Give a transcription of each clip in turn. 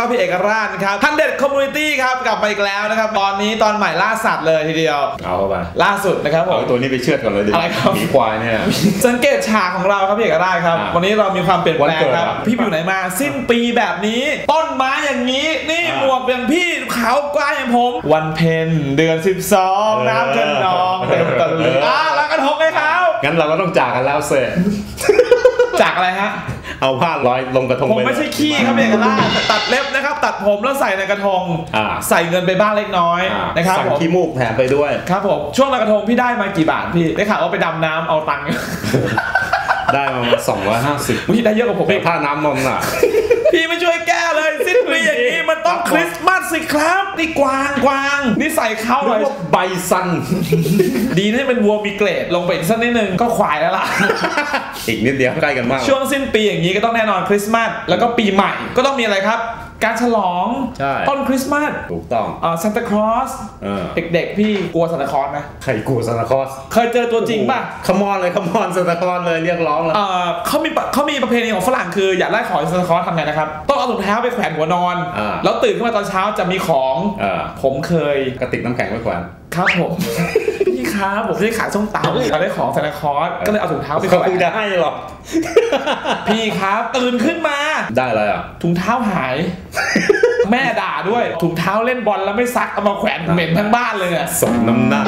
ก็พี่เอกราชนะครับทันเด็ดคอมมูนิตี้ครับกลับมาอีกแล้วนะครับตอนนี้ตอนใหม่ล่าสัตว์เลยทีเดียว เอาเข้าไปล่าสุดนะครับผม เอาตัวนี้ไปเชือดก่อนเลยดิอะไรครับ หมีควายเนี่ย สังเกตฉากของเราครับพี่เอกราชครับ อ่าวันนี้เรามีความเปลี่ยนแปลงวันเกิดครับเหรอพี่อยู่ไหนมา สิ้นปีแบบนี้ ต้นไม้อย่างนี้ นี่อ่าหมวกอย่างพี่ขาวกว้างอย่างผม วันเพ็ญเดือน 12 น้ำขึ้นนองเต็มตะลึงอ่าแล้วกระทงให้เขางั้นเราก็ต้องจากกันแล้วเสร็จจากอะไรฮะ เอาผ้าร้อยลงกระทงผมไปไม่ใช่ขี้ครับพี่เอกราชตัดเล็บนะครับตัด ผมแล้วใส่ในกระทง อ่า ใส่เงินไปบ้างเล็กน้อยอ่านะครับสั่งผมขี้มูกแถมไปด้วย ครับผมช่วงลอยกระทงพี่ได้มากี่บาทพี่ได้ข่าวว่าไปดำน้ำเอาตังค์ ได้มาประมาณสองร้อยห้าสิบพี่ได้เยอะกว่าผมแต่อีกค่าน้ำนมน่ะ พี่ไม่ช่วยแก้เลยสิ้นปีอย่างนี้มันต้องคริสต์มาสสิครับนี่กวางกวางนี่ใส่เข้าหเลรือยว่าใบซัน ดีที่เป็นวัวมีเกรดลงไปอีกสักนิดนึงก็ควายแล้วล่ะ อีกนิดเดียวใกล้กันมาก ช่วงสิ้นปีอย่างนี้ก็ต้องแน่นอนคริสต์มาสแล้วก็ปีใหม่ก็ต้องมีอะไรครับ การฉลองใช่ต้นคริสต์มาสถูกต้องอ่าซานตาคลอสเออ เด็กๆ พี่กลัวซานตาคลอสไหมใครกูซานตาคลอสเคยเจอตัวจริงป่ะขมอนเลยขมอนซานตาคลอสเลยเรียกร้องแล้วเอ่อเขามีปะเขามีประเพณีของฝรั่งคืออยากได้ของซานตาคลอสทำไงนะครับ ต้องเอาถุงเท้าไปแขวนหัวนอน อ่า แล้วตื่นขึ้นมาตอนเช้าจะมีของ เออผมเคยกระติกน้ำแข็งไว้ก่อน ครับผมพี่ ครับผมได้ขายส้มตำอยากได้ของซานตาคลอสก็เลยเอาถุงเท้าไปแขเขาวคงนจะให้หรอกพี่ครับตื่นขึ้นมา ได้อะไรอะถุงเท้าหาย แม่ด่าด้วยถุงเท้าเล่นบอลแล้วไม่ซักเอามาแขวนเหม็นทั้งบ้านเลยเนี่ยสมน้ำหน้า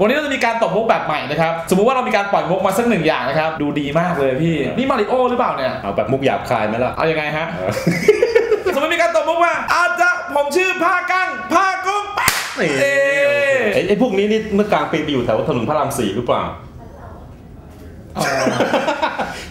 วันนี้เราจะมีการตบมุกแบบใหม่นะครับ สมมุติว่าเรามีการปล่อยมุกมาสักหนึ่งอย่างนะครับ ดูดีมากเลยพี่ นี่มาริโอหรือเปล่าเนี่ยเอาแบบมุกหยาบคายไหมล่ะเอายังไงฮะเออสมมติมีการตบมุกมาอาจจะผมชื่อผ้ากั้งผ้ากุ้งแป๊ะนี่เอ๊ะ ไอ้ไอ้พวกนี้นี่เมื่อกลางปีไปอยู่แถวถนนพระรามสี่หรือเปล่าอ๋อ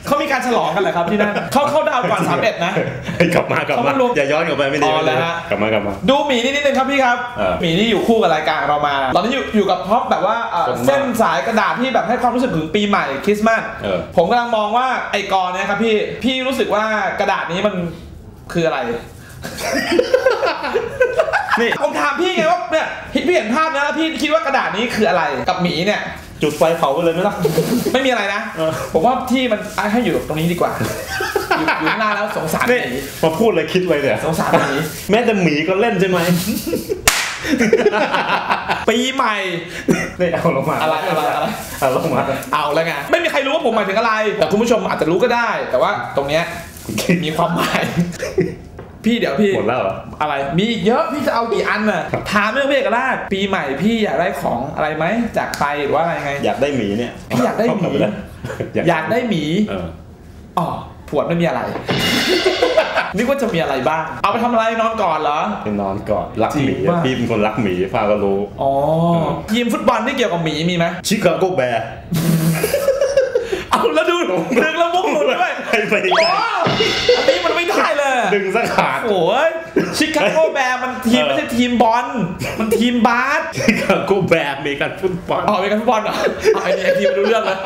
เขามีการฉลองกันเหรอครับที่นั่นเขาเข้าดาวน์ก่อนสามเอ็ดนะไอ้กลับมากลับเขามามารวมอย่าย้อนกลับไปไม่ดีอ๋อไม่ดีแล้วฮะ กลับมากลับมา ดูหมีนี่นิดนึงครับพี่ครับเออหมีนี่อยู่คู่กับรายการเรามา ตอนนี้อยู่อยู่กับท็อปแบบว่าเอ่อคนมากเส้นสายกระดาษที่แบบให้ความรู้สึกถึงปีใหม่คริสต์มาสเออ ผมกำลังมองว่าไอ้กรเนี่ยครับพี่พี่รู้สึกว่ากระดาษนี้มันคืออะไร นี่ผมถามพี่ไงว่าเนี่ยพี่พี่เห็นภาพนะแล้วพี่คิดว่ากระดาษนี้คืออะไรกับหมีเนี่ย จุดไฟเผาไปเลยไหมล่ะ ไม่มีอะไรนะ เออ ผมว่าที่มันอะให้อยู่ตรงนี้ดีกว่าอยู่อยู่ข้างหน้าแล้วสงสารหนี่มีมาพูดเลยคิดเลยเนี่ยสงสารหมี แม้แต่หมีก็เล่นใช่ไหมปีใหม่ นี่เอาลงมาอะไรอะไรอะไร เอาลงมาเอาแล้วไงไม่มีใครรู้ว่าผมหมายถึงอะไร แต่คุณผู้ชมอาจจะรู้ก็ได้ แต่ว่าตรงเนี้ยมีความหมาย พี่เดี๋ยวพี่หมดแล้วเหรออะไรมีอีกเยอะพี่จะเอากี่อันน่ะถามเรื่องพี่เอกราชปีใหม่พี่อยากได้ของอะไรไหมจากใครหรือว่าอะไรไง อยากได้หมีเนี่ยอยากได้หมีเอปเลยอยากได้หมีเอออ๋อผวดไม่มีอะไรนึกว่าจะมีอะไรบ้าง เอาไปทำอะไรนอนก่อนเหรอไปนอนก่อนรักหมีจริงป่ะพี่เป็นคนรักหมีฟ้าก็รู้อ๋อทีมฟุตบอลที่เกี่ยวกับหมีมีไหมชิคาโกแบร์เอาแล้วดูดึงแล้วมุกหลุดด้วยไปไปโอ้อันนี้มันไม่ได้เลยดึงซะขาดโอ้ยชิคาโกแบร์มันทีมเออไม่ใช่ทีมบอลมันทีมบาสชิคาโกแบร์มีการฟุตบอลอ๋อเป็นการฟุตบอลเหรออ๋อไอ้นี่ไอ้ทีมไม่รู้เรื่องเลย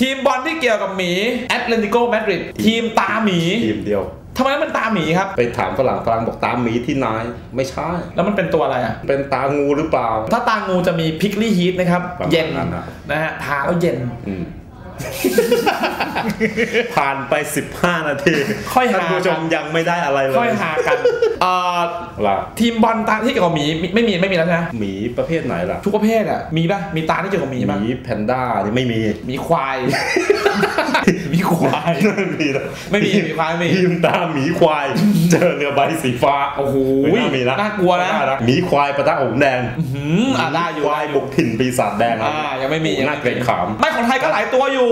ทีมบอลที่เกี่ยวกับหมีแอตเลติโกมาดริดทีมตาหมีทีมเดียวทำไมมันตาหมีครับ ไปถามฝรั่งฝรั่งบอกตามหมีที่นายไม่ใช่ แล้วมันเป็นตัวอะไรอะ เป็นตางูหรือเปล่า ถ้าตางูจะมีพิกลี่ฮีทนะครับประมาณเย็นนั้นนะนะฮะทาแล้วเย็นอืม ผ่านไป 15 นาทีค่อยหาท่านผู้ชมยังไม่ได้อะไรเลยค่อยหากันเอ่อล่ะทีมบอลตาที่เกี่ยวกับหมีมีไม่มีไม่มีแล้วนะหมีประเภทไหนล่ะ ทุกประเภทอะมีป่ะมีตาที่เกี่ยวกับหมีหป่ะมีแพนด้านี่ไม่มีหมีควาย มีควายไม่มีนะไม่มีหมีควายไม่มีทีมตาหมีควาย เจอเรือใบสีฟ้าโอ้โหไม่น่ามีนะน่ากลัวนะไม่หมีควายปะทะหงส์แดงหืมอะได้อยู่ควายบุกถิ่นปีศาจแดงอ่ายังไม่มีโอ้โหน่าเกรงขามไม่ของไทยก็หลายตัวอยู่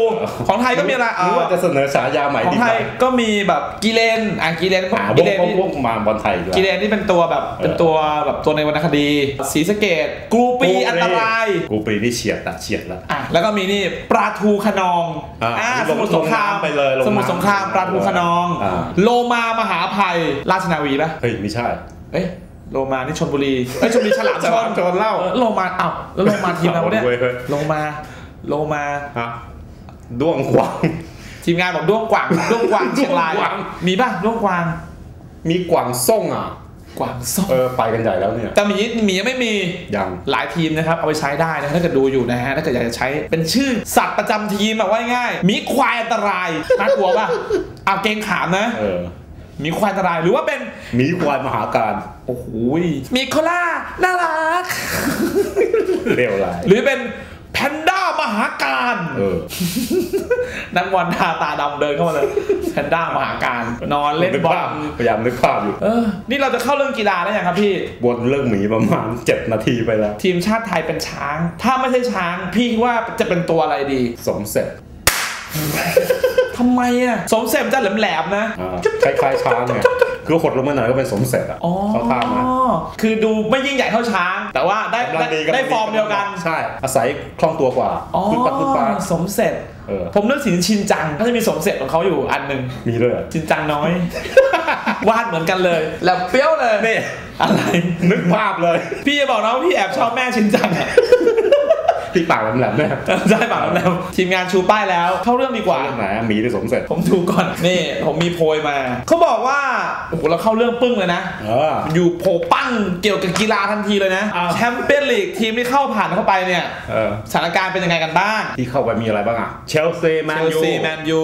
ของไทยก็มีอะไรหรือว่าจะเสนอฉายาใหม่ของดีไทกยว่าก็มีแบบกีเลนอะกีเลนอ่ากีวเลงนวงนี่วงมาบอลไทยดีกว่ากีเลนนี่เป็นตัวแบบเป็นตัวแบบตัวในวรรณคดีสีสะเกตกรูปีอันตรายกูปรีนี่เฉียดละเฉียดละอะแล้วก็มีนี่ปลาทูขนองอ่าอ่าลงสมุทรสงครามลงน้ำไปเลยลงน้ำสมุทรสงครามปลาทูขนองอ่าโลมามหาภัยราชนาวีปะเฮ้ยไม่ใช่เอ้ยโลมานี่ชนบุรีเอ้ยชนบุรีฉลามชฉลามนชนเล่าออโลมาอ้าวแล้วโลมาทีมเราเนี่ยเอาเว้ยเฮ้ยโลมาโลมาฮะด้วงขวางทีมงานบอกด้วงกวางด้วงกวางเชียงรายด้วงกวางมีป่ะด้วงกวาง มีกวางส่งอะ กวางส้มเออไปกันใหญ่แล้วเนี่ยแต่หมีหมียังไม่มียังหลายทีมนะครับเอาไปใช้ได้นะถ้าเกิดดูอยู่นะฮะถ้าเกิดอยากจะใช้เป็นชื่อสัตว์ประจำทีมแบบว่าง่ายๆหมีควายอันตรายน่ากลัวป่ะเอาเกรงขามนะเออหมีควายอันตรายหรือว่าเป็นหมีควายมหาการโอ้โหหมีโคล่าน่ารักเร็วไรหรือเป็นแพนด้า มหาการเออนักบอลตาตาดำเดินเข้ามาเลยแพนด้ามหาการ นอนเล่นบอลพยายามนึกภาพอยู่เออนี่เราจะเข้าเรื่องกีฬาได้ยังครับพี่บนเรื่องหมีประมาณ 7 นาทีไปแล้ว ทีมชาติไทยเป็นช้าง ถ้าไม่ใช่ช้าง พี่คิดว่าจะเป็นตัวอะไรดี สมเสร็จทำไมอะ สมเสร็จจะแหลมๆนะอ่าคล้ายๆช้างเนี่ยคือหดลงมาหน่อยก็เป็นสมเสร็จอะอ๋อเขาข้ามมา คือดูไม่ยิ่งใหญ่เท่าช้าง แต่ว่าได้กำลังได้กำลังได้ฟอร์มเดียวกัน ใช่ อาศัยคล่องตัวกว่าอ๋อพึ่งปัดพึ่งปัดสมเสร็จเออผมนึกถึงชินจังก็จะมีสมเสร็จของเขาอยู่อันหนึ่งมีด้วยเหรอชินจังน้อยวาดเหมือนกันเลย แล้วเปรี้ยวเลยนี่อะไรนึกภาพเลย พี่จะบอกนะว่าพี่แอบชอบแม่ชินจังอะ ที่ปากแหลมๆเนี่ยได้ปากแล้วทีมงานชูป้ายแล้ว เข้าเรื่องดีกว่าเรื่องไหนอะหมีหรือสมเสร็จ ผมดูก่อน นี่ ผมมีโพยมา เขาบอกว่า โอ้โห เราเข้าเรื่องปึ้งเลยนะเอออยู่โผปั้งเกี่ยวกับกีฬาทันทีเลยนะอ้าวแชมเปี้ยนลีกทีมที่เข้าผ่านเข้าไปเนี่ยเออสถานการณ์เป็นยังไงกันบ้าง ที่เข้าไปมีอะไรบ้างอะ เชลซีแมเชนลยูซีแมนยู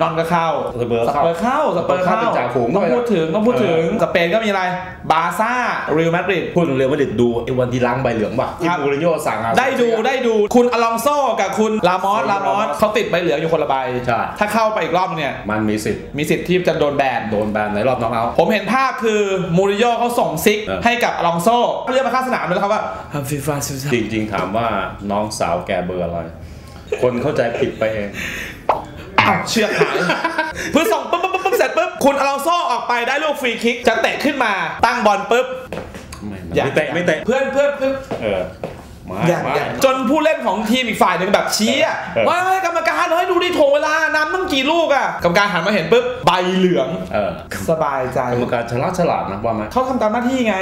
นอนก็เข้าสเปอร์สเข้าเปอร์เข้า สเปอร์เข้า สเปอร์เข้าเป็นจ่าฝูงต้องด้วยนะพูดถึงต้องพูดถึง สเปนก็มีอะไร บาร์ซ่าเรอัลมาดริดพูดถึงเรียลมาดริดดูไอ้วันที่ล้างใบเหลืองป่ะที่ครับมูรินโญ่สั่งอะได้ดูได้ดูคุณอลองโซกับคุณลามอสลามอสเขาติดใบเหลืองอยู่คนละใบใช่ ถ้าเข้าไปอีกรอบเนี่ยมันมีสิทธิ์มีสิทธิ์ที่จะโดนแบนโดนแบนในรอบน็อกเอาท์ผมเห็นภาพคือมูรินโญ่เขาส่งซิกเออให้กับอลองโซเขาเรียกมาข้างสนามเลยนะครับว่าฮัมฟิฟาซิจริงๆถามว่าน้องสาวแกเบอร์อะไรคนเข้าใจผิดไปเองอ้าวเชือกหายเพื่อส่งปุ๊บปุ๊บปุ๊บปุ๊บเสร็จปุ๊บคุณอลองโซออกไปได้ลูกฟรีคิกจะเตะขึ้นมาตั้งบอลปุ๊บไม่ไม่เตะไม่เตะเพื่อนเพื่อนเพื่อนเออ ไม่อย่างไม่ อย่างจนผู้เล่นของทีมอีกฝ่ายหนึ่งแบบชี้อะเออว่าเฮ้ยกรรมการเฮ้ยดูดิโถเวลานำต้องกี่ลูกอะกรรมการหันมาเห็นปุ๊บใบเหลืองเออ สบายใจกรรมการฉลาดฉลาดนะว่าไหม เขาทำตามหน้าที่ไง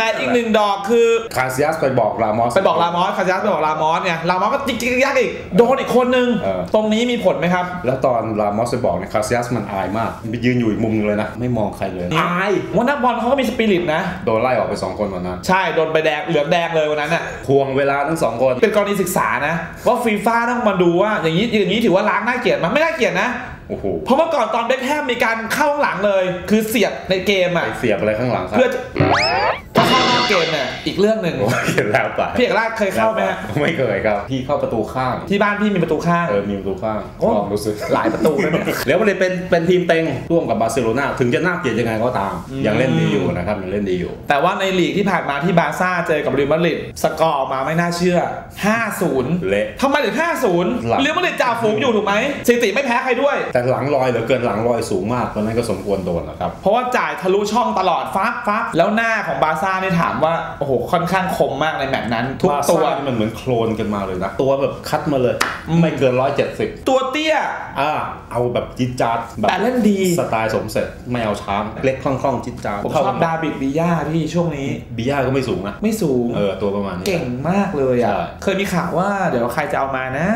แต่อีกหนึ่งดอกคือคาซิยัสไปบอกรามอสไปบอกลามอสคาซิยัสไปบอกลามอสไงลามอสก็จิกจิกยักอีกโดนอีกคนนึงเออตรงนี้มีผลไหมครับ แล้วตอนรามอสไปบอกเนี่ยคาซิยัสมันอายมากไปยืนอยู่อีกมุมนึงเลยนะ ไม่มองใครเลยอายว่านักบอลเขาก็มีสปิริตนะ โดนไล่ออกไปสองคนวันนั้น ใช่โดนใบแดงเหลืองแดงเลยวันนั้นอะทวงเวลาทั้งสองคนเป็นกรณีศึกษานะว่าฟีฟ่าต้องมาดูว่าอย่างนี้อย่างนี้ถือว่าล้างน่าเกลียดไหมันไม่น่าเกลียดนะโอ้โหเพราะเมื่อก่อนตอนเบคแฮมมีการเข้าข้างหลังเลย คือเสียบในเกมไปอะเสียบอะไรข้างหลังครับเพื่อจะถ้า เข้านอกเกมเนี่ยอีกเรื่องหนึ่งโอ้ยแล้วไปพี่เอกราชเคยเข้าไหมฮะไม่เคยครับพี่เข้าประตูข้างที่บ้านพี่มีประตูข้างเออมีประตูข้างโอ้ชอบรู้สึกหลายประตูนะเนี่ยแล้วมันเลยเป็นเป็นทีมเต็งร่วมกับบาร์เซโลนาถึงจะน่าเกลียดยังไงก็ตามยังเล่นดีอยู่นะครับยังเล่นดีอยู่ แต่ว่าในลีกที่ผ่านมาที่บาร์ซ่าเจอกับเรอัลมาดริดสกอร์ออกมาไม่น่าเชื่อ 5-0 เละทำไมถึงหลัง5-0เรอัลมาดริดจ่าฝูงอยู่ถูกไหมสถิติไม่แพ้ใครด้วย แต่หลังลอยเหลือเกินหลังลอยสูงมากตอนนั้นก็สมควรโดนนะครับเพราะว่าจ่ายทะลุช่องตลอดฟับฟับแล้วหน้าของบาร์ซ่านี่ถามว่าโอ้โหค่อนข้างคมมากในแมตช์นั้น ทุกบาตัวซ่านี่มันเหมือนโคลนกันมาเลยนะ ตัวแบบคัดมาเลยอืมไม่เกินร้อยเจ็ดสิบตัวเตี้ยอ่าเอาแบบจิตจาดแบบแต่เล่นดีสไตล์สมเสร็จไม่เอาช้างเล็กคล่องๆจิตจาดผมชอบดาบิดบิย่าพี่ช่วงนี้บิย่าก็ไม่สูงนะไม่สูงเออตัวประมาณนี้เก่งมากเลยอะใช่เคยมีข่าวว่าเดี๋ยวใครจะเอามานะ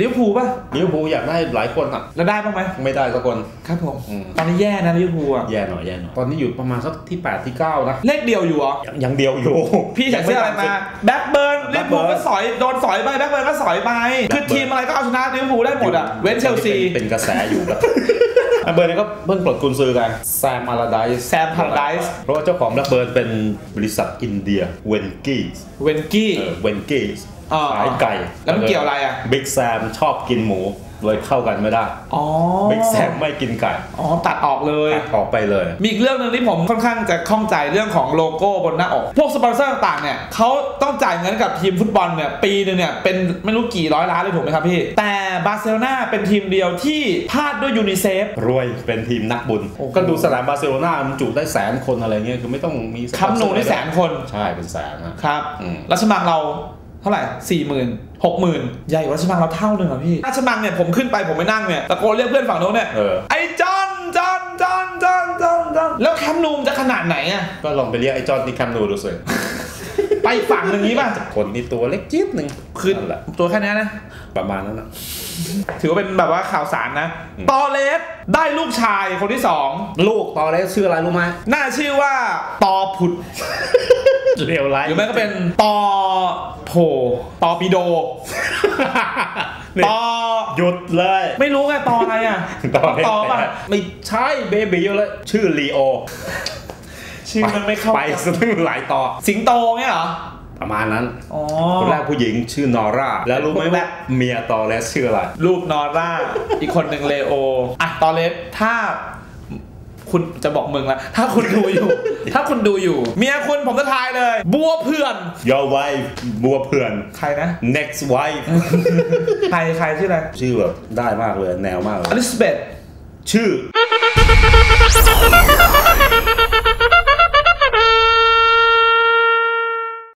ลิเวอร์พูลป่ะลิเวอร์พูลอยากได้หลายคนอะแล้วได้บ้างไหมไม่ได้สักคนครับผมอืมตอนนี้แย่นะลิเวอร์พูลอะแย่หน่อยแย่หน่อยตอนนี้อยู่ประมาณสักที่8ที่9นะเลขเดียวอยู่เหรอยังยังเดียวอยู่ พี่ใส่เสื้ออะไรมาแบ็คเบิร์นลิเวอร์พูล Blackburn ก็สอยโดนสอยไปแบ็คเบิร์นก็สอยไปคือ Blackburn ทีมอะไรก็เอาชนะลิเวอร์พูลได้หมดอะเว้นเชลซีเป็นเป็นกระแสอยู่แล้วแบล็คเบิร์นนี่ก็เพิ่งปลดกุญซือกันแซมอาราไดส์แซม Paradise เพราะว่าเจ้าของแบล็คเบิร์นเป็นบริษัทอินเดียเวนกี้เวนกี้เออเวนกี้อ่าขายไก่ แล้วมันเกี่ยวอะไรอะบิ๊กแซมชอบกินหมู เลยเข้ากันไม่ได้อ๋อบิ๊กแซมไม่กินไก่อ๋อตัดออกเลยตัดออกไปเลย มีอีกเรื่องหนึ่งที่ผมค่อนข้างจะข้องใจเรื่องของโลโก้บนหน้าอก พวกสปอนเซอร์ต่างๆเนี่ยเขาต้องจ่ายเงินกับทีมฟุตบอลเนี่ยปีหนึงเนี่ยเป็นไม่รู้กี่ร้อยล้านเลยถูกไหมครับพี่ แต่บาร์เซโลนาเป็นทีมเดียวที่พลาดด้วยยูนิเซฟรวยเป็นทีมนักบุญโอ้โหก็ดูสนามบาร์เซโลนามันจุได้แสนคนอะไรเงี้ยคือไม่ต้องมีสปอคัมเซอนูร์นี่แสนคนใช่เป็นแสนนะครับอืมราชมังเราเท่าไหร่สี่หมื่นหกหมื่นใหญ่กว่าราชมังเราเท่าหนึ่งอะพี่ราชมังเนี่ยผมขึ้นไปผมไปนั่งเนี่ยตะโกนเรียกเพื่อนฝั่งโน้นเนี่ยเออไอ้จอนจอนจอนจอนจอนจอนแล้วแคมป์นูมจะขนาดไหนอะก็ลองไปเรียกไอ้จอร์นที่แคมป์นูดูสิไปฝั่งหนึ่งนี้ป่ะคนนี่ตัวเล็กจี๊ดหนึ่งคือนั่นแหละตัวแค่เนี้ยนะ ประมาณนั้นนะถือว่าเป็นแบบว่าข่าวสารนะอืมตอเลสได้ลูกชายคนที่สองลูกตอนแรกชื่ออะไรรู้ไหมน่าชื่อว่าตอผุด เลวร้ายหรือไม่ก็เป็นตอโผตอปิโดนี่ตอหยุดเลย ไม่รู้ไงตออะไรอะตอนตอป่ะไม่ใช่เบบีเลยชื่อลีโอชื่อมันไม่เข้าไปซะตั้งหลายต่อสิงโตเนี่ยเหรอประมาณนั้นอ๋อคนแรกผู้หญิงชื่อนอร่า แล้วรู้ไหมคนแรว่ากเมียตอเลสชื่ออะไร ลูกนอร่า อีกคนหนึ่งเลโอ อะ ตอนเลสถ้า คุณจะบอกมึงละถ้าคุณดูอยู่ ถ้าคุณดูอยู่ เมียคุณผมจะทายเลย บัวเพื่อน Your wife บัวเพื่อน ใครนะ next wife ใครใครชื่ออะไร ชื่อแบบได้มากเลยแนวมากเลยอลิซาเบธชื่อ